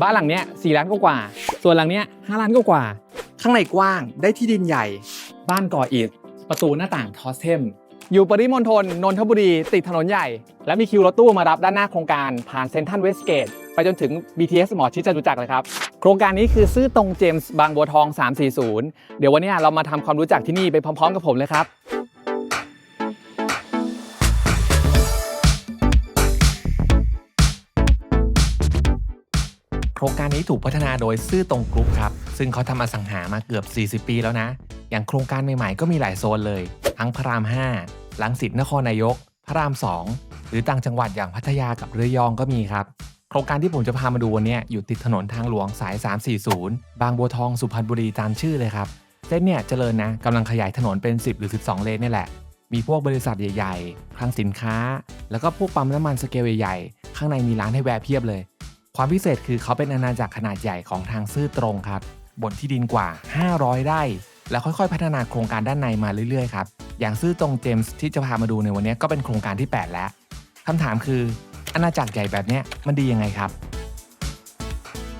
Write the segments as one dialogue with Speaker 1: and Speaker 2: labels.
Speaker 1: บ้านหลังเนี้ยสี่ล้านกว่าๆส่วนหลังเนี้ยห้าล้านกว่าๆข้างในกว้างได้ที่ดินใหญ่ บ้านก่ออิฐประตูหน้าต่างทอสเทมอยู่ปริมณฑลนนทบุรีติดถนนใหญ่ และมีคิวรถตู้มารับด้านหน้าโครงการผ่านเซ็นทรัลเวสเกตไปจนถึง BTS หมอชิดจตุจักรเลยครับ โครงการนี้คือซื้อตรงเจมส์บางบัวทอง 340 เดี๋ยววันเนี้ยเรามาทำความรู้จักที่นี่ไปพร้อมๆ กับผมเลยครับ
Speaker 2: ครงการนี้ถูกพัฒนาโดยซื่อตรงกรุ๊ปครับ ซึ่งเขาทำอสังหามาเกือบ 40 ปีแล้วนะ อย่างโครงการใหม่ๆ ก็มีหลายโซนเลย ทั้งพระราม 5 ลังสิตนครนายก พระราม 2 หรือต่างจังหวัดอย่างพัทยากับระยองก็มีครับ โครงการที่ผมจะพามาดูวันเนี้ยอยู่ติดถนนทางหลวงสาย 340 บางบัวทองสุพรรณบุรีตามชื่อเลยครับ เส้นเนี่ยเจริญนะกำลังขยายถนนเป็น 10 หรือ 12 เลนนี่แหละ มีพวกบริษัทใหญ่ ๆ คลังสินค้า แล้วก็พวกปั๊มน้ำมันสเกลใหญ่ๆ ข้างในมีร้านให้แวะเพียบเลย ความพิเศษคือเขาเป็นอาณาจักรขนาดใหญ่ของทางซื่อตรงครับ บนที่ดินกว่า 500 ไร่ แล้วค่อยๆ พัฒนาโครงการด้านในมาเรื่อยๆครับ อย่างซื่อตรงเจมส์ที่จะพามาดูในวันนี้ก็เป็นโครงการที่ 8 แล้วคำถามคืออาณาจักรใหญ่แบบนี้มันดียังไงครับ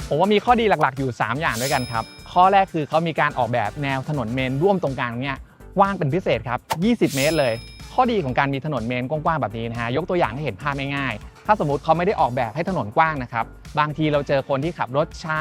Speaker 1: ผมว่ามีข้อดีหลักๆ อยู่ 3 อย่างด้วยกันครับ ข้อแรกคือเขามีการออกแบบแนวถนนเมนร่วมตรงกลางเนี่ยกว้างเป็นพิเศษครับ 20 เมตรเลย ข้อดีของการมีถนนเมนกว้างๆแบบนี้นะฮะ ยกตัวอย่างให้เห็นภาพง่ายๆถ้าสมมติเขาไม่ได้ออกแบบให้ถนนกว้างนะครับ บางทีเราเจอคนที่ขับรถช้า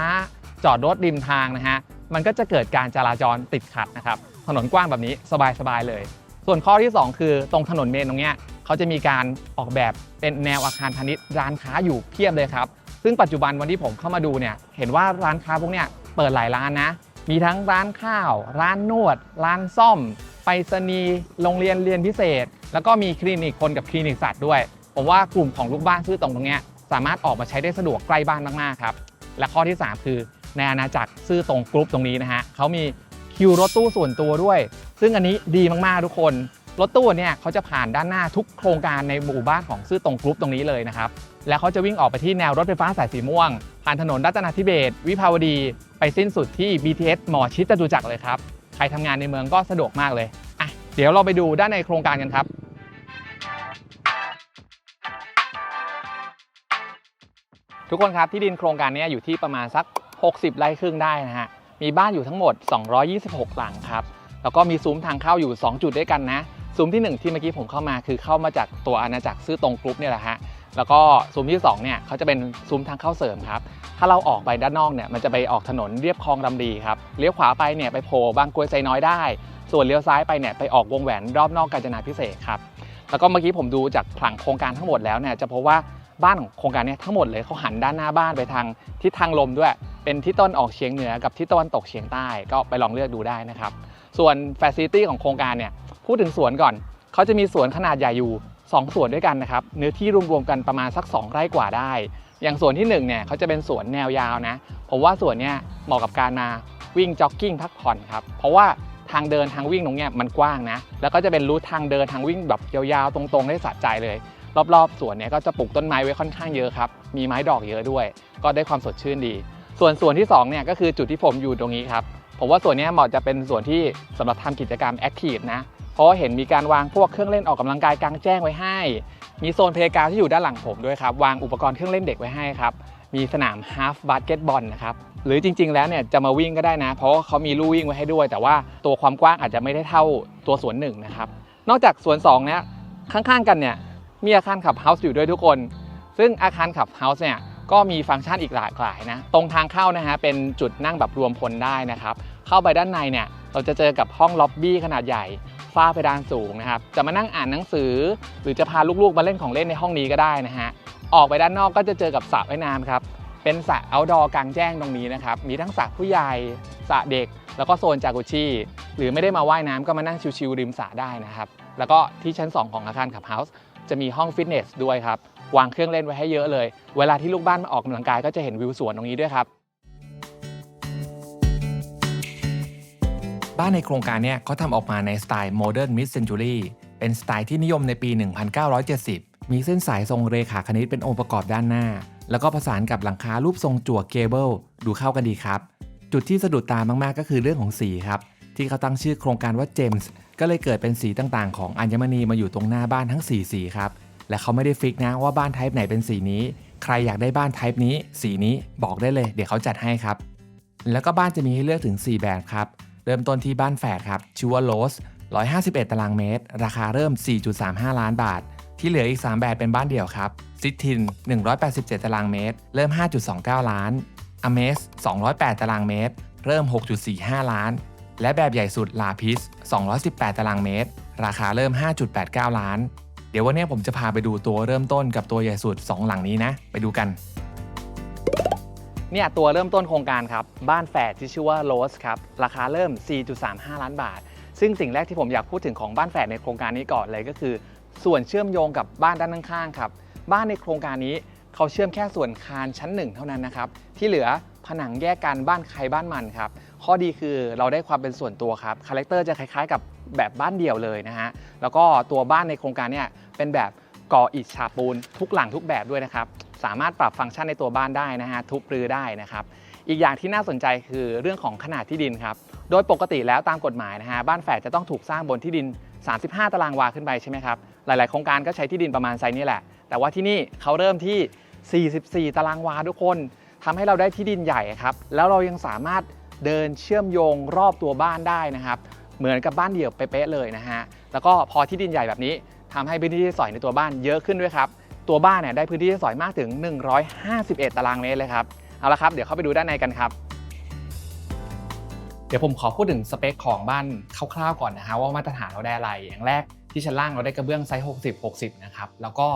Speaker 1: จอดรถริมทางนะฮะ มันก็จะเกิดการจราจรติดขัดนะครับ ถนนกว้างแบบนี้สบายๆเลย ส่วนข้อที่ 2 คือตรงถนนเมนตรงเนี้ยเขาจะมีการออกแบบเป็นแนวอาคารพาณิชย์ร้านค้าอยู่เพียบเลยครับ ซึ่งปัจจุบันวันที่ผมเข้ามาดูเนี่ย เห็นว่าร้านค้าพวกเนี้ยเปิดหลายร้านนะ มีทั้งร้านข้าว ร้านนวด ร้านซ่อม ไปรษณีย์ โรงเรียนเรียนพิเศษ แล้วก็มีคลินิกคนกับคลินิกสัตว์ด้วย ผมว่ากลุ่มของลูกบ้านซื้อตรงตรงเนี้ยสามารถออกมาใช้ได้สะดวกใกล้บ้านมากๆครับ และข้อที่ 3 คือในอาณาจักรซื้อตรงกรุ๊ปตรงนี้นะฮะเขามีคิวรถตู้ส่วนตัวด้วย ซึ่งอันนี้ดีมากๆทุกคน รถตู้เนี่ยเขาจะผ่านด้านหน้าทุกโครงการในหมู่บ้านของซื่อตรงกรุ๊ปตรงนี้เลยนะครับ แล้วเขาจะวิ่งออกไปที่แนวรถไฟฟ้าสายสีม่วง ผ่านถนนรัตนทิเบศวิภาวดี ไปสิ้นสุดที่ BTS หมอชิดจตุจักรเลยครับ ใครทำงานในเมืองก็สะดวกมากเลยอะเดี๋ยวเราไปดูด้านในโครงการกันครับ ทุกคนครับที่ดินโครงการนี้อยู่ที่ประมาณสัก 60 ไร่ครึ่งได้นะฮะ มีบ้านอยู่ทั้งหมด 226 หลังครับ แล้วก็มีซุ้มทางเข้าอยู่ 2 จุดด้วยกันนะ ซุ้มที่ 1 ที่เมื่อกี้ผมเข้ามาคือเข้ามาจากตัวอาณาจักรซื้อตรงกรุ๊ปเนี่ยแหละฮะ แล้วก็ซุ้มที่2เนี่ยเขาจะเป็นซุ้มทางเข้าเสริมครับ ถ้าเราออกไปด้านนอกเนี่ยมันจะไปออกถนนเรียบคลองลำดีครับ เลี้ยวขวาไปเนี่ยไปโผล่บางกรวยไซน้อยได้ ส่วนเลี้ยวซ้ายไปเนี่ยไปออกวงแหวนรอบนอกกาญจนาพิเศษครับ แล้วก็เมื่อกี้ผมดูจากผังโครงการทั้งหมดแล้วเนี่ยจะพบว่า บ้านของโครงการเนี้ทั้งหมดเลยเขาหันด้านหน้าบ้านไปทางทิศทางลมด้วย เป็นทิศตะวันออกเฉียงเหนือกับทิศตะวันตกเฉียงใต้ก็ไปลองเลือกดูได้นะครับ ส่วน f ฟ c i ลิตี้ของโครงการเนี่ยพูดถึงสวนก่อนเขาจะมีสวนขนาดใหญ่อยู่2สวนด้วยกันนะครับเนื้อที่รวมๆกันประมาณสัก 2 ไร่กว่าได้ อย่างสวนที่1เนี่ยเขาจะเป็นสวนแนวยาวนะผมว่าสวนเนี่ยเหมาะกับการมาวิ่งจ็อกกิ้งพักผ่อนครับเพราะว่าทางเดินทางวิ่งตรงเนี้ยมันกว้างนะ แล้วก็จะเป็นรูททางเดินทางวิ่งแบบยาวๆ ตรงๆ ได้สะใจเลย รอบๆสวนเนี่ยก็จะปลูกต้นไม้ไว้ค่อนข้างเยอะครับ มีไม้ดอกเยอะด้วย ก็ได้ความสดชื่นดี ส่วนส่วนที่สองเนี่ยก็คือจุดที่ผมอยู่ตรงนี้ครับ ผมว่าส่วนนี้เหมาะจะเป็นส่วนที่สำหรับทำกิจกรรมแอคทีฟนะ เพราะเห็นมีการวางพวกเครื่องเล่นออกกำลังกายกลางแจ้งไว้ให้ มีโซนเพลย์กราวด์ที่อยู่ด้านหลังผมด้วยครับ วางอุปกรณ์เครื่องเล่นเด็กไว้ให้ครับ มีสนามฮาฟบาสเกตบอลนะครับ หรือจริง ๆ แล้วเนี่ยจะมาวิ่งก็ได้นะ เพราะเขามีลู่วิ่งไว้ให้ด้วย แต่ว่าตัวความกว้างอาจจะไม่ได้เท่าตัวสวนหนึ่งนะครับ นอกจากสวน2เนี่ยข้างๆ กันเนี่ย มีอาคารขับเฮาส์อยู่ด้วยทุกคน ซึ่งอาคารขับเฮาส์เนี่ยก็มีฟังก์ชันอีกหลากหลายนะ ตรงทางเข้านะฮะเป็นจุดนั่งแบบรวมพลได้นะครับ เข้าไปด้านในเนี่ยเราจะเจอกับห้องล็อบบี้ขนาดใหญ่ฝ้าเพดานสูงนะครับ จะมานั่งอ่านหนังสือ หรือจะพาลูกๆมาเล่นของเล่นในห้องนี้ก็ได้นะฮะ ออกไปด้านนอกก็จะเจอกับสระว่ายน้ำครับ เป็นสระ outdoor กลางแจ้งตรงนี้นะครับ มีทั้งสระผู้ใหญ่ สระเด็ก แล้วก็โซนจากุชิ หรือไม่ได้มาว่ายน้ำก็มานั่งชิวๆริมสระได้นะครับ แล้วก็ที่ชั้น 2 ของอาคารขับเฮาส์ จะมีห้องฟิตเนสด้วยครับ วางเครื่องเล่นไว้ให้เยอะเลย เวลาที่ลูกบ้านมาออกกำลังกายก็จะเห็นวิวสวนตรงนี้ด้วยครับ
Speaker 2: บ้านในโครงการเนี่ยเขาทำออกมาในสไตล์ Modern Mid Century เป็นสไตล์ที่นิยมในปี 1970 มีเส้นสายทรงเรขาคณิตเป็นองค์ประกอบด้านหน้า แล้วก็ประสานกับหลังคารูปทรงจั่วเกเบิลดูเข้ากันดีครับ จุดที่สะดุดตามากๆก็คือเรื่องของสีครับ ที่เขาตั้งชื่อโครงการว่าเจมส์ ก็เลยเกิดเป็นสีต่างๆ ของอัญมณีมาอยู่ตรงหน้าบ้านทั้ง 4 สีครับ และเขาไม่ได้ฟิกนะว่าบ้านไทป์ไหนเป็นสีนี้ ใครอยากได้บ้านไทป์นี้ สีนี้บอกได้เลย เดี๋ยวเขาจัดให้ครับ แล้วก็บ้านจะมีให้เลือกถึง 4 แบบครับ เริ่มต้นที่บ้านแฝดครับชื่อว่าโลส151 ตารางเมตร ราคาเริ่ม 4.35 ล้านบาท ที่เหลืออีก 3 แบบเป็นบ้านเดี่ยวครับซิทิน 187 ตารางเมตร เริ่ม 5.29 ล้านอเมส208 ตารางเมตร เริ่ม 6.45 ล้าน และแบบใหญ่สุดลาพิส 218 ตารางเมตร ราคาเริ่ม 5.89 ล้าน เดี๋ยววันนี้ผมจะพาไปดูตัวเริ่มต้นกับตัวใหญ่สุด 2 หลังนี้นะ ไปดูกัน
Speaker 1: เนี่ยตัวเริ่มต้นโครงการครับ บ้านแฝดที่ชื่อว่าโรสครับ ราคาเริ่ม 4.35 ล้านบาท ซึ่งสิ่งแรกที่ผมอยากพูดถึงของบ้านแฝดในโครงการนี้ก่อนเลยก็คือ ส่วนเชื่อมโยงกับบ้านด้านข้างๆครับบ้านในโครงการนี้เขาเชื่อมแค่ส่วนคานชั้นหนึ่งเท่านั้นนะครับที่เหลือผนังแยกกันบ้านใครบ้านมันครับ ข้อดีคือเราได้ความเป็นส่วนตัวครับคาแรคเตอร์จะคล้ายๆ กับแบบบ้านเดี่ยวเลยนะฮะแล้วก็ตัวบ้านในโครงการเนี่ยเป็นแบบก่ออิฐฉาบปูนทุกหลังทุกแบบด้วยนะครับสามารถปรับฟังก์ชันในตัวบ้านได้นะฮะทุบรื้อได้นะครับอีกอย่างที่น่าสนใจคือเรื่องของขนาดที่ดินครับโดยปกติแล้วตามกฎหมายนะฮะบ้านแฝดจะต้องถูกสร้างบนที่ดิน 35 ตารางวาขึ้นไปใช่ไหมครับหลายๆ โครงการก็ใช้ที่ดินประมาณไซส์นี้แหละ แต่ว่าที่นี่เขาเริ่มที่ 44 ตารางวาทุกคนทำให้เราได้ที่ดินใหญ่ครับแล้วเรายังสามารถ เดินเชื่อมโยงรอบตัวบ้านได้นะครับ เหมือนกับบ้านเดี่ยวเป๊ะเลยนะฮะแล้วก็พอที่ดินใหญ่แบบนี้ทำให้พื้นที่ที่สอยในตัวบ้านเยอะขึ้นด้วยครับตัวบ้านเนี่ยได้พื้นที่ที่สอยมากถึง 151 ตารางเมตรเลยครับเอาละครับเดี๋ยวเข้าไปดูด้านในกันครับเดี๋ยวผมขอพูดถึงสเปคของบ้านคร่าวๆก่อนนะฮะว่ามาตรฐานเราได้อะไรอย่างแรกที่ชั้นล่างเราได้กระเบื้องไซส์ 60 60 นะครับ แล้วก็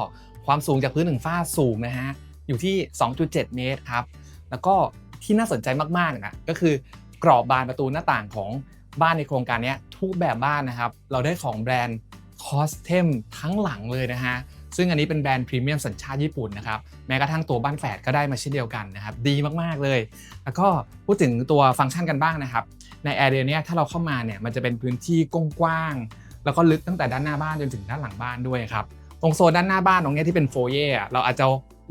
Speaker 1: ความสูงจากพื้นถึงฝ้าสูงนะฮะ อยู่ที่ 2.7 เมตรครับ แล้วก็ ที่น่าสนใจมากๆนะก็คือกรอบบานประตูหน้าต่างของบ้านในโครงการนี้ทุกแบบบ้านนะครับ เราได้ของแบรนด์คอสเทมทั้งหลังเลยนะฮะซึ่งอันนี้เป็นแบรนด์พรีเมียมสัญชาติญี่ปุ่นนะครับแม้กระทั่งตัวบ้านแฝดก็ได้มาเช่นเดียวกันนะครับดีมากๆเลย แล้วก็พูดถึงตัวฟังก์ชันกันบ้างนะครับ ในแอเรียเนี้ยถ้าเราเข้ามาเนี่ยมันจะเป็นพื้นที่กว้างๆแล้วก็ลึกตั้งแต่ด้านหน้าบ้านจนถึงด้านหลังบ้านด้วยครับตรงโซนด้านหน้าบ้านตรงนี้ที่เป็นโฟเย่อะเราอาจจะ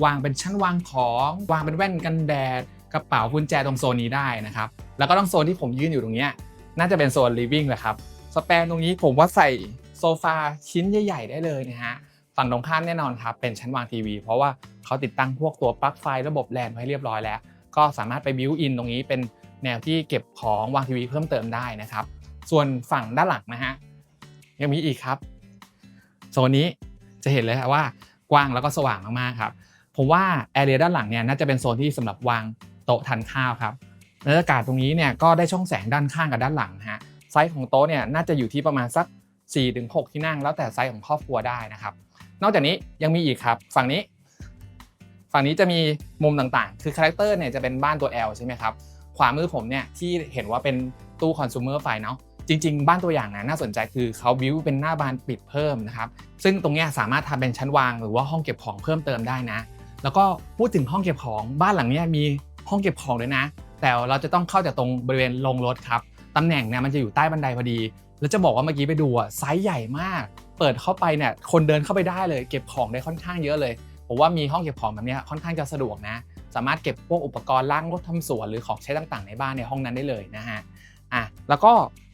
Speaker 1: วางเป็นชั้นวางของ วางเป็นแว่นกันแดด กระเป๋ากุญแจตรงโซนนี้ได้นะครับ แล้วก็ต้องโซนที่ผมยืนอยู่ตรงเนี้ยน่าจะเป็นโซนลิฟวิ่งแหละครับ สแปนตรงนี้ผมว่าใส่โซฟาชิ้นใหญ่ ๆ ได้เลยนะฮะ ฝั่งตรงข้ามแน่นอนครับ เป็นชั้นวางทีวี เพราะว่าเขาติดตั้งพวกตัวปลั๊กไฟระบบแลนไว้เรียบร้อยแล้ว ก็สามารถไปบิวอินตรงนี้เป็นแนวที่เก็บของวางทีวีเพิ่มเติมได้นะครับ ส่วนฝั่งด้านหลังนะฮะยังมีอีกครับ โซนนี้จะเห็นเลยครับว่ากว้างแล้วก็สว่างมากๆครับ ผมว่าแอเรียด้านหลังเนี่ยน่าจะเป็นโซนที่สำหรับวาง โต๊ะทานข้าวครับบรรยากาศตรงนี้เนี่ยก็ได้ช่องแสงด้านข้างกับด้านหลังฮะไซส์ของโต๊ะเนี่ยน่าจะอยู่ที่ประมาณสัก 4-6 ที่นั่ง แล้วแต่ไซส์ของครอบครัวได้นะครับ นอกจากนี้ยังมีอีกครับ ฝั่งนี้ ฝั่งนี้จะมีมุมต่างๆ คือคาแรคเตอร์เนี่ยจะเป็นบ้านตัว L ใช่ไหมครับขวามือผมเนี่ยที่เห็นว่าเป็นตู้คอน sumer ไฟเนาะจริง ๆ บ้านตัวอย่างนะน่าสนใจคือเขาบิวเป็นหน้าบานปิดเพิ่มนะครับซึ่งตรงนี้สามารถทำเป็นชั้นวางหรือว่าห้องเก็บของเพิ่มเติมได้นะ แล้วก็พูดถึงห้องเก็บของบ้านหลังนี้มี ห้องเก็บของด้วยนะ แต่เราจะต้องเข้าจากตรงบริเวณลงรถครับตำแหน่งเนี่ยมันจะอยู่ใต้บันไดพอดี แล้วจะบอกว่าเมื่อกี้ไปดูอะไซส์ใหญ่มาก เปิดเข้าไปเนี่ยคนเดินเข้าไปได้เลย เก็บของได้ค่อนข้างเยอะเลยผมว่ามีห้องเก็บของแบบนี้ค่อนข้างจะสะดวกนะ สามารถเก็บพวกอุปกรณ์ล้างรถทำสวนหรือของใช้ต่างๆ ในบ้านในห้องนั้นได้เลยนะฮะอะแล้วก็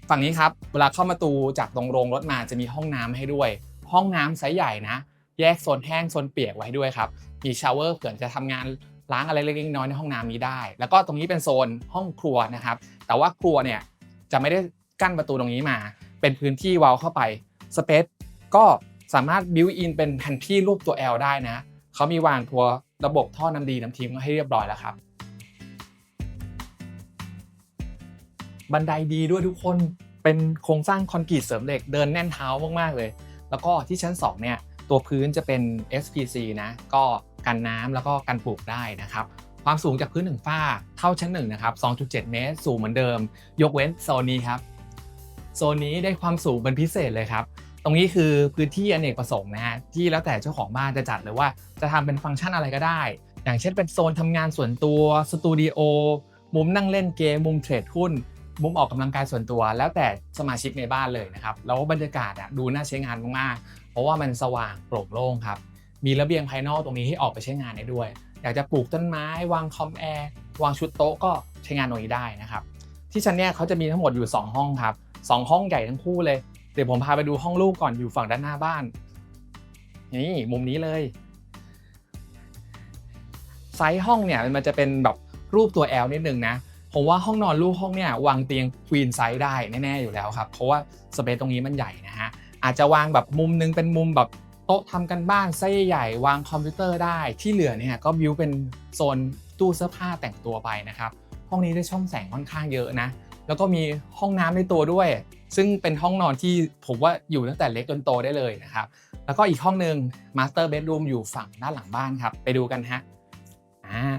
Speaker 1: ฝั่งนี้ครับเวลาเข้ามาตูจากตรงโรงรถมาจะมีห้องน้ำให้ด้วย ห้องน้ำไซส์ใหญ่นะ แยกโซนแห้งโซนเปียกไว้ด้วยครับมีชาวเวอร์เผื่อจะทำงาน ล้างอะไรเล็กๆน้อยในห้องน้ำนี้ได้ แล้วก็ตรงนี้เป็นโซนห้องครัวนะครับ แต่ว่าครัวเนี่ยจะไม่ได้กั้นประตูตรงนี้มา เป็นพื้นที่ว้าเข้าไปสเปซก็สามารถบิวอินเป็นแผ่นที่รูปตัว L ได้นะเขามีวางตัวระบบท่อน้ำดีน้ำทิ้งให้เรียบร้อยแล้วครับ บันไดดีด้วยทุกคนเป็นโครงสร้างคอนกรีตเสริมเหล็กเดินแน่นเท้ามากๆเลย แล้วก็ที่ชั้น2เนี่ย ตัวพื้นจะเป็น SPC นะก็กันน้ำแล้วก็กันปลูกได้นะครับ ความสูงจากพื้นถึงฝ้าเท่าชั้น1นะครับ 2.7 เมตร สูงเหมือนเดิม ยกเว้นโซนนี้ครับ โซนนี้ได้ความสูงเป็นพิเศษเลยครับ ตรงนี้คือพื้นที่อเนกประสงค์นะฮะที่แล้วแต่เจ้าของบ้านจะจัดเลยว่าจะทำเป็นฟังก์ชันอะไรก็ได้ อย่างเช่นเป็นโซนทำงานส่วนตัวสตูดิโอมุมนั่งเล่นเกมมุมเทรดหุ้นมุมออกกำลังกายส่วนตัว แล้วแต่สมาชิกในบ้านเลยนะครับ แล้วบรรยากาศอะดูน่าใช้งานมากๆ เพราะว่ามันสว่างโปร่งโล่งครับ มีระเบียงภายนอกตรงนี้ให้ออกไปใช้งานได้ด้วย อยากจะปลูกต้นไม้ วางคอมแอร์ วางชุดโต๊ะก็ใช้งานตรงนี้ได้นะครับ ที่ชั้นเนี่ยเขาจะมีทั้งหมดอยู่ 2 ห้องครับ 2 ห้องใหญ่ทั้งคู่เลย เดี๋ยวผมพาไปดูห้องลูกก่อนอยู่ฝั่งด้านหน้าบ้าน นี่มุมนี้เลย ไซส์ห้องเนี่ยมันจะเป็นแบบรูปตัว L นิดนึงนะผมว่าห้องนอนลูกห้องเนี่ยวางเตียงควีนไซส์ได้แน่ๆอยู่แล้วครับ เพราะว่าสเปซตรงนี้มันใหญ่นะฮะ อาจจะวางแบบมุมนึงเป็นมุมแบบโต๊ะทำกันบ้านไซส์ใหญ่วางคอมพิวเตอร์ได้ที่เหลือเนี่ยก็บิวเป็นโซนตู้เสื้อผ้าแต่งตัวไปนะครับห้องนี้ได้ช่องแสงค่อนข้างเยอะนะ แล้วก็มีห้องน้ำในตัวด้วย ซึ่งเป็นห้องนอนที่ผมว่าอยู่ตั้งแต่เล็กจนโตได้เลยนะครับ แล้วก็อีกห้องหนึ่งมาสเตอร์เบดรูมอยู่ฝั่งด้านหลังบ้านครับ ไปดูกันฮะอ่า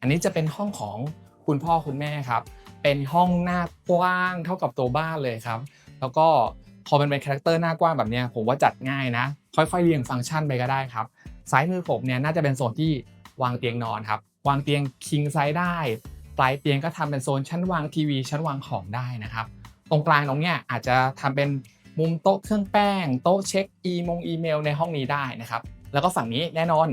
Speaker 1: อันนี้จะเป็นห้องของคุณพ่อคุณแม่ครับ เป็นห้องหน้ากว้างเท่ากับตัวบ้านเลยครับ แล้วก็ พอมันเป็นคาแรคเตอร์หน้ากว้างแบบนี้ผมว่าจัดง่ายนะ ค่อยๆเรียงฟังก์ชันไปก็ได้ครับซ้ายมือผมเนี่ยน่าจะเป็นโซนที่วางเตียงนอนครับ วางเตียงคิงไซส์ได้ ปลายเตียงก็ทำเป็นโซนชั้นวางทีวีชั้นวางของได้นะครับ ตรงกลางตรงเนี้ยอาจจะทำเป็นมุมโต๊ะเครื่องแป้ง โต๊ะเช็คอีมงอีเมลในห้องนี้ได้นะครับ แล้วก็ฝั่งนี้แน่นอน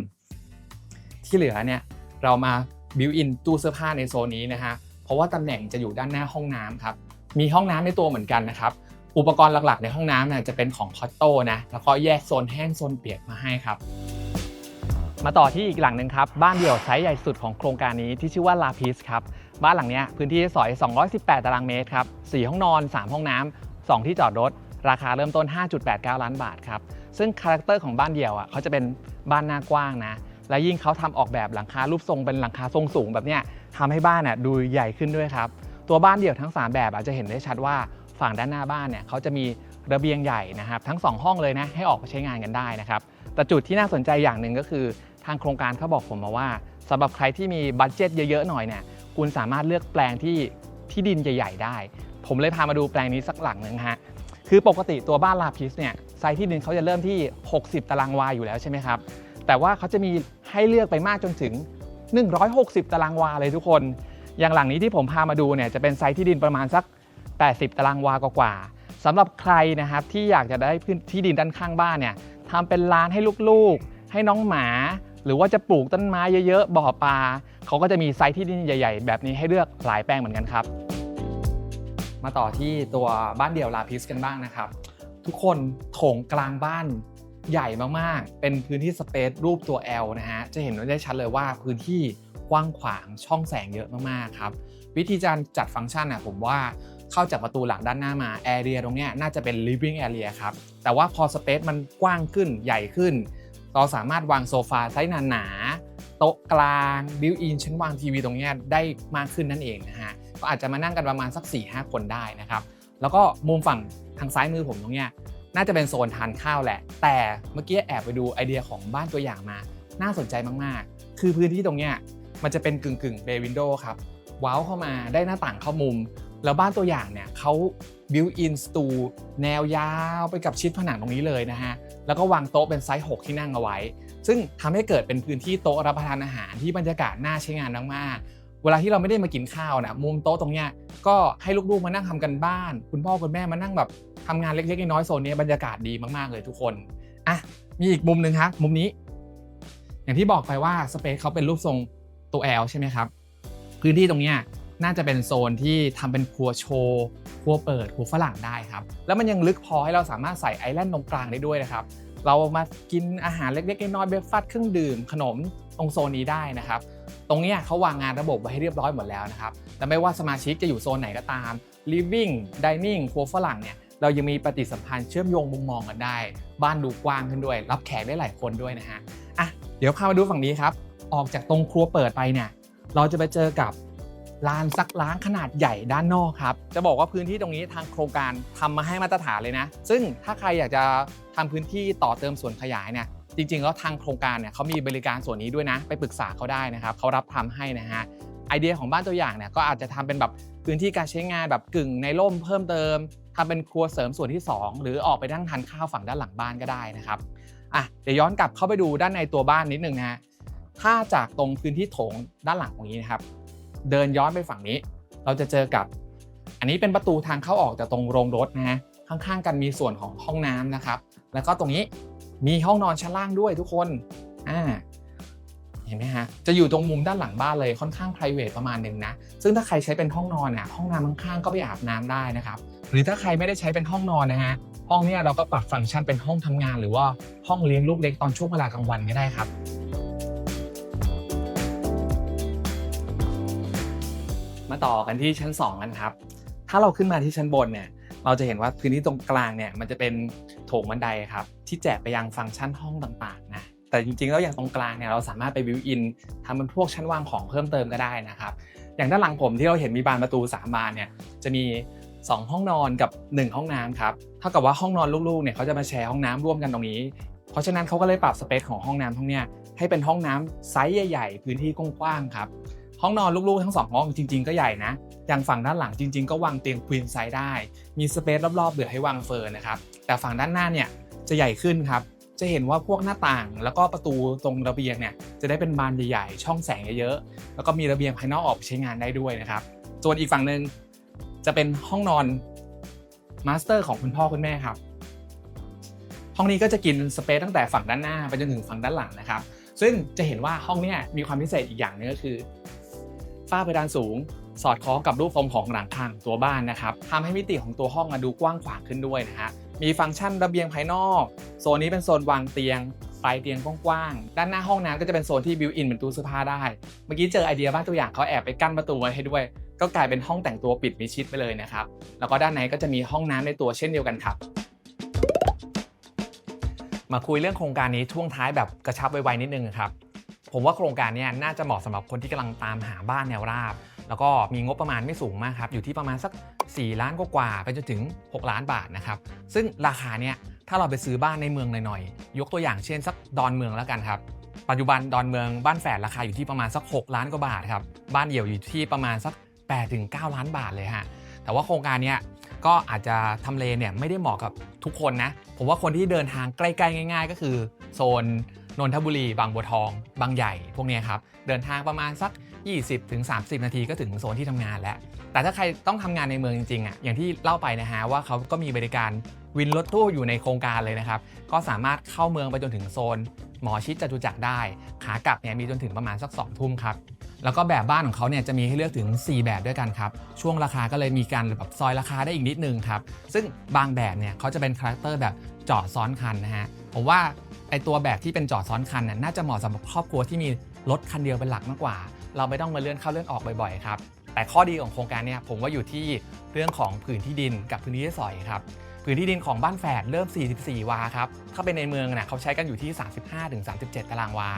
Speaker 1: ที่เหลือเนี่ยเรามาบิวอินตู้เสื้อผ้าในโซนนี้นะฮะเพราะว่าตำแหน่งจะอยู่ด้านหน้าห้องน้ำครับมีห้องน้ำในตัวเหมือนกันนะครับ อุปกรณ์หลักๆ ในห้องน้ำเนี่ยจะเป็นของคอตโต้นะแล้วก็แยกโซนแห้งโซนเปียกมาให้ครับ มาต่อที่อีกหลังหนึ่งครับ บ้านเดี่ยวไซส์ใหญ่สุดของโครงการนี้ที่ชื่อว่าลาพิสครับ บ้านหลังเนี้ยพื้นที่สอย 218 ตารางเมตรครับ 4 ห้องนอน 3 ห้องน้ำ2 ที่จอดรถ ราคาเริ่มต้น 5.89 ล้านบาทครับ ซึ่งคาแรคเตอร์ของบ้านเดี่ยวอะเขาจะเป็นบ้านหน้ากว้างนะ และยิ่งเขาทำออกแบบหลังคารูปทรงเป็นหลังคาทรงสูงแบบเนี้ยทำให้บ้านอะดูใหญ่ขึ้นด้วยครับ ตัวบ้านเดี่ยวทั้ง 3 แบบอาจจะเห็นได้ชัดว่า ฝั่งด้านหน้าบ้านเนี่ยเขาจะมีระเบียงใหญ่นะครับทั้ง 2 ห้องเลยนะให้ออกไปใช้งานกันได้นะครับแต่จุดที่น่าสนใจอย่างหนึ่งก็คือ ทางโครงการเขาบอกผมมาว่าสำหรับใครที่มีบัตเจ็ตเยอะๆหน่อยเนี่ยคุณสามารถเลือกแปลงที่ที่ดินใหญ่ๆได้ ผมเลยพามาดูแปลงนี้สักหลังหนึ่งฮะคือปกติตัวบ้านลาพิสเนี่ยไซส์ที่ดินเขาจะเริ่มที่ 60 ตารางวาอยู่แล้วใช่ไหมครับแต่ว่าเขาจะมีให้เลือกไปมากจนถึง 160 ตารางวาเลยทุกคน อย่างหลังนี้ที่ผมพามาดูเนี่ยจะเป็นไซส์ที่ดินประมาณสัก 80 ตารางวากว่าๆสำหรับใครนะครับที่อยากจะได้พื้นที่ดินด้านข้างบ้านเนี่ยทำเป็นร้านให้ลูกๆ ให้น้องหมา หรือว่าจะปลูกต้นไม้เยอะๆ บ่อปลาเขาก็จะมีไซส์ที่ดินใหญ่ ๆ แบบนี้ให้เลือกหลายแปลงเหมือนกันครับ มาต่อที่ตัวบ้านเดี่ยวลาพิสกันบ้างนะครับ ทุกคนโถงกลางบ้านใหญ่มากๆ เป็นพื้นที่สเปซรูปตัว L นะฮะ จะเห็นได้ชัดเลยว่าพื้นที่กว้างขวางช่องแสงเยอะมากๆครับ วิธีการจัดฟังก์ชันนะผมว่า เข้าจากประตูหลังด้านหน้ามาแอเรียตรงเนี้ยน่าจะเป็น living area ครับ แต่ว่าพอสเปซมันกว้างขึ้นใหญ่ขึ้น เราสามารถวางโซฟาไซส์หนาๆโต๊ะกลางบิวอินชั้นวางทีวีตรงเนี้ยได้มากขึ้นนั่นเองนะฮะก็อาจจะมานั่งกันประมาณสัก 4-5 คนได้นะครับ แล้วก็มุมฝั่งทางซ้ายมือผมตรงเนี้ยน่าจะเป็นโซนทานข้าวแหละ แต่เมื่อกี้แอบไปดูไอเดียของบ้านตัวอย่างมา น่าสนใจมากๆ คือพื้นที่ตรงเนี้ยมันจะเป็นกึ่งกึ่งเบวินโดครับ ว้าวเข้ามาได้หน้าต่างเข้ามุม แล้วบ้านตัวอย่างเนี่ยเขาบิวอินสตูแนวยาวไปกับชิดผนังตรงนี้เลยนะฮะ แล้วก็วางโต๊ะเป็นไซส์ 6 ที่นั่งเอาไว้ ซึ่งทำให้เกิดเป็นพื้นที่โต๊ะรับประทานอาหารที่บรรยากาศน่าใช้งานมากๆ เวลาที่เราไม่ได้มากินข้าวนะมุมโต๊ะตรงเนี้ยก็ให้ลูกๆมานั่งทำกันบ้าน คุณพ่อคุณแม่มานั่งแบบทำงานเล็กๆน้อยๆโซนนี้บรรยากาศดีมากๆเลยทุกคนอะมีอีกมุมหนึ่งครับมุมนี้ อย่างที่บอกไปว่าสเปซเขาเป็นรูปทรงตัว L ใช่ไหมครับพื้นที่ตรงเนี้ย น่าจะเป็นโซนที่ทำเป็นครัวโชว์ครัวเปิดครัวฝรั่งได้ครับ แล้วมันยังลึกพอให้เราสามารถใส่ไอแลนด์ตรงกลางได้ด้วยนะครับ เรามากินอาหารเล็กๆน้อยๆเบรฟาสต์เครื่องดื่ม ขนมตรงโซนนี้ได้นะครับ ตรงนี้เขาวางงานระบบไว้ให้เรียบร้อยหมดแล้วนะครับ และไม่ว่าสมาชิกจะอยู่โซนไหนก็ตาม living dining ครัวฝรั่งเนี่ยเรายังมีปฏิสัมพันธ์เชื่อมโยงมุมมองกันได้ บ้านดูกว้างขึ้นด้วย รับแขกได้หลายคนด้วยนะฮะอะเดี๋ยวพามาดูฝั่งนี้ครับ ออกจากตรงครัวเปิดไปเนี่ย เราจะไปเจอกับ ลานซักล้างขนาดใหญ่ด้านนอกครับ จะบอกว่าพื้นที่ตรงนี้ทางโครงการทำมาให้มาตรฐานเลยนะ ซึ่งถ้าใครอยากจะทำพื้นที่ต่อเติมส่วนขยายเนี่ยจริงๆแล้วทางโครงการเนี่ยเขามีบริการส่วนนี้ด้วยนะ ไปปรึกษาเขาได้นะครับเขารับทำให้นะฮะไอเดียของบ้านตัวอย่างเนี่ยก็อาจจะทำเป็นแบบพื้นที่การใช้งานแบบกึ่งในร่มเพิ่มเติมทำเป็นครัวเสริมส่วนที่ 2 หรือออกไปนั่งทานข้าวฝั่งด้านหลังบ้านก็ได้นะครับอะเดี๋ยวย้อนกลับเข้าไปดูด้านในตัวบ้านนิดนึงนะฮะถ้าจากตรงพื้นที่โถงด้านหลังตรงนี้นะครับ เดินย้อนไปฝั่งนี้ เราจะเจอกับ อันนี้เป็นประตูทางเข้าออกจากตรงโรงรถนะฮะข้างๆกันมีส่วนของห้องน้ำนะครับ แล้วก็ตรงนี้มีห้องนอนชั้นล่างด้วยทุกคนอ่าเห็นไหมฮะจะอยู่ตรงมุมด้านหลังบ้านเลยค่อนข้าง p r i v a t ประมาณหนึ่งนะซึ่งถ้าใครใช้เป็นห้องนอนอะห้องน้ำข้างๆก็ไปอาบน้ำได้นะครับหรือถ้าใครไม่ได้ใช้เป็นห้องนอนนะฮะห้องเนี้ยเราก็ปรับฟังก์ชันเป็นห้องทำงาน หรือว่าห้องเลี้ยงลูกเล็กตอนช่วงเวลากลางวันก็ได้ครับ ต่อกันที่ชั้น 2 กันครับ ถ้าเราขึ้นมาที่ชั้นบนเนี่ย เราจะเห็นว่าพื้นที่ตรงกลางเนี่ยมันจะเป็นโถงบันไดครับ ที่แจกไปยังฟังก์ชันห้องต่างๆนะแต่จริงๆแล้วอย่างตรงกลางเนี่ยเราสามารถไปบิวอินทำเป็นพวกชั้นวางของเพิ่มเติมก็ได้นะครับ อย่างด้านหลังผมที่เราเห็นมีบานประตู3บานเนี่ยจะมี 2 ห้องนอนกับ 1 ห้องน้ำครับเท่ากับว่าห้องนอนลูกๆเนี่ยเขาจะมาแชร์ห้องน้ำร่วมกันตรงนี้ เพราะฉะนั้นเขาก็เลยปรับสเปคของห้องน้ำทั้งเนี้ยให้เป็นห้องน้ำไซส์ใหญ่ ๆ พื้นที่กว้างๆครับ ห้องนอนลูกๆทั้งสองห้องจริง ๆก็ใหญ่นะอย่างฝั่งด้านหลังจริง ๆ ก็วางเตียงควีนไซส์ได้ มีสเปซรอบๆเหลือให้วางเฟอร์นะครับแต่ฝั่งด้านหน้าเนี่ยจะใหญ่ขึ้นครับจะเห็นว่าพวกหน้าต่างแล้วก็ประตูตรงระเบียงเนี่ยจะได้เป็นบานใหญ่ๆช่องแสงเยอะๆแล้วก็มีระเบียงภายนอกออกไปใช้งานได้ด้วยนะครับส่วนอีกฝั่งหนึ่งจะเป็นห้องนอนมาสเตอร์ของคุณพ่อคุณแม่ครับ ห้องนี้ก็จะกินสเปซตั้งแต่ฝั่งด้านหน้าไปจนถึงฝั่งด้านหลังนะครับ ซึ่งจะเห็นว่าห้องนี้มีความพิเศษอีกอย่างนึงก็คือ ฝ้าเพดานสูง สอดคล้องกับรูปทรงของหลังคางตัวบ้านนะครับทำให้มิติของตัวห้องดูกว้างขวางขึ้นด้วยนะฮะมีฟังก์ชันระเบียงภายนอก โซนนี้เป็นโซนวางเตียงปลายเตียงกว้างๆ ด้านหน้าห้องน้ำก็จะเป็นโซนที่บิวอินเป็นตู้เสื้อผ้าได้ เมื่อกี้เจอไอเดียบ้านตัวอย่างเขาแอบไปกั้นประตูไว้ให้ด้วย ก็กลายเป็นห้องแต่งตัวปิดมิชิดไปเลยนะครับ แล้วก็ด้านในก็จะมีห้องน้ำในตัวเช่นเดียวกันครับ มาคุยเรื่องโครงการนี้ช่วงท้ายแบบกระชับไวๆนิดนึงครับ ผมว่าโครงการนี้น่าจะเหมาะสำหรับคนที่กำลังตามหาบ้านแนวราบ แล้วก็มีงบประมาณไม่สูงมากครับอยู่ที่ประมาณสัก 4 ล้านกว่าๆไปจนถึง 6 ล้านบาทนะครับซึ่งราคาเนี้ยถ้าเราไปซื้อบ้านในเมืองหน่อยๆยกตัวอย่างเช่นสักดอนเมืองแล้วกันครับปัจจุบันดอนเมืองบ้านแฝดราคาอยู่ที่ประมาณสัก 6 ล้านกว่าบาทครับบ้านเดี่ยวอยู่ที่ประมาณสัก8ถึง9ล้านบาทเลยฮะแต่ว่าโครงการเนี้ยก็อาจจะทำเลเนี่ยไม่ได้เหมาะกับทุกคนนะผมว่าคนที่เดินทางใกล้ๆง่าย ๆ ก็คือโซน นนทบุรี บางบัวทอง บางใหญ่ พวกนี้ครับ เดินทางประมาณสัก 20-30ถึง30นาทีก็ถึงโซนที่ทำงานแล้ว แต่ถ้าใครต้องทำงานในเมืองจริงๆอะอย่างที่เล่าไปนะฮะว่าเขาก็มีบริการวินรถตู้อยู่ในโครงการเลยนะครับ ก็สามารถเข้าเมืองไปจนถึงโซน หมอชิดจตุจักรได้ ขากลับเนี่ยมีจนถึงประมาณสัก2ทุ่มครับแล้วก็แบบบ้านของเขาเนี่ยจะมีให้เลือกถึง 4 แบบด้วยกันครับ ช่วงราคาก็เลยมีการแบบซอยราคาได้อีกนิดนึงครับ ซึ่งบางแบบเนี่ยเขาจะเป็นคาแรคเตอร์แบบจอดซ้อนคันนะฮะ ผมว่า ไอตัวแบบที่เป็นจอดซ้อนคันน่ะน่าจะเหมาะสำหรับครอบครัวที่มีรถคันเดียวเป็นหลักมากกว่า เราไม่ต้องมาเลื่อนเข้าเลื่อนออกบ่อยๆครับแต่ข้อดีของโครงการเนี่ยผมว่าอยู่ที่เรื่องของผืนที่ดินกับพื้นที่ที่สอยครับพื้นที่ดินของบ้านแฝดเริ่ม 44 วาครับ ถ้าเป็นในเมืองเนี่ยเขาใช้กันอยู่ที่ 35-37 ตารางวา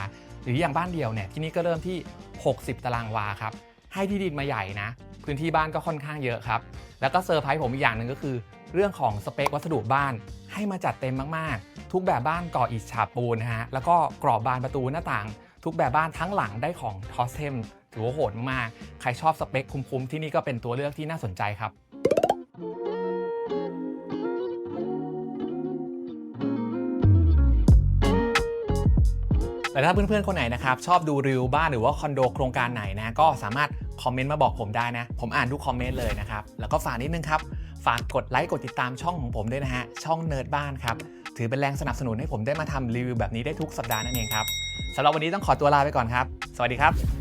Speaker 1: หรืออย่างบ้านเดียวเนี่ยที่นี่ก็เริ่มที่ 60 ตารางวาครับ ให้ที่ดินมาใหญ่นะ พื้นที่บ้านก็ค่อนข้างเยอะครับ แล้วก็เซอร์ไพรส์ผมอีกอย่างหนึ่งก็คือ เรื่องของสเปควัสดุบ้านให้มาจัดเต็มมากๆ ทุกแบบบ้านก่ออิฐฉาบปูนนะฮะแล้วก็กรอบบานประตูหน้าต่าง ทุกแบบบ้านทั้งหลังได้ของทอสเทมถือว่าโหดมากๆใครชอบสเปคคุ้มๆ ที่นี่ก็เป็นตัวเลือกที่น่าสนใจครับแต่ถ้าเพื่อนๆ คนไหนนะครับ ชอบดูรีวิวบ้านหรือว่าคอนโดโครงการไหนนะ ก็สามารถคอมเมนต์มาบอกผมได้นะ ผมอ่านทุกคอมเมนต์เลยนะครับ แล้วก็ฝากนิดนึงครับ ฝากกดไลค์กดติดตามช่องของผมด้วยนะฮะ ช่องเนิร์ดบ้านครับ ถือเป็นแรงสนับสนุนให้ผมได้มาทำรีวิวแบบนี้ได้ทุกสัปดาห์นั่นเองครับสำหรับวันนี้ต้องขอตัวลาไปก่อนครับ สวัสดีครับ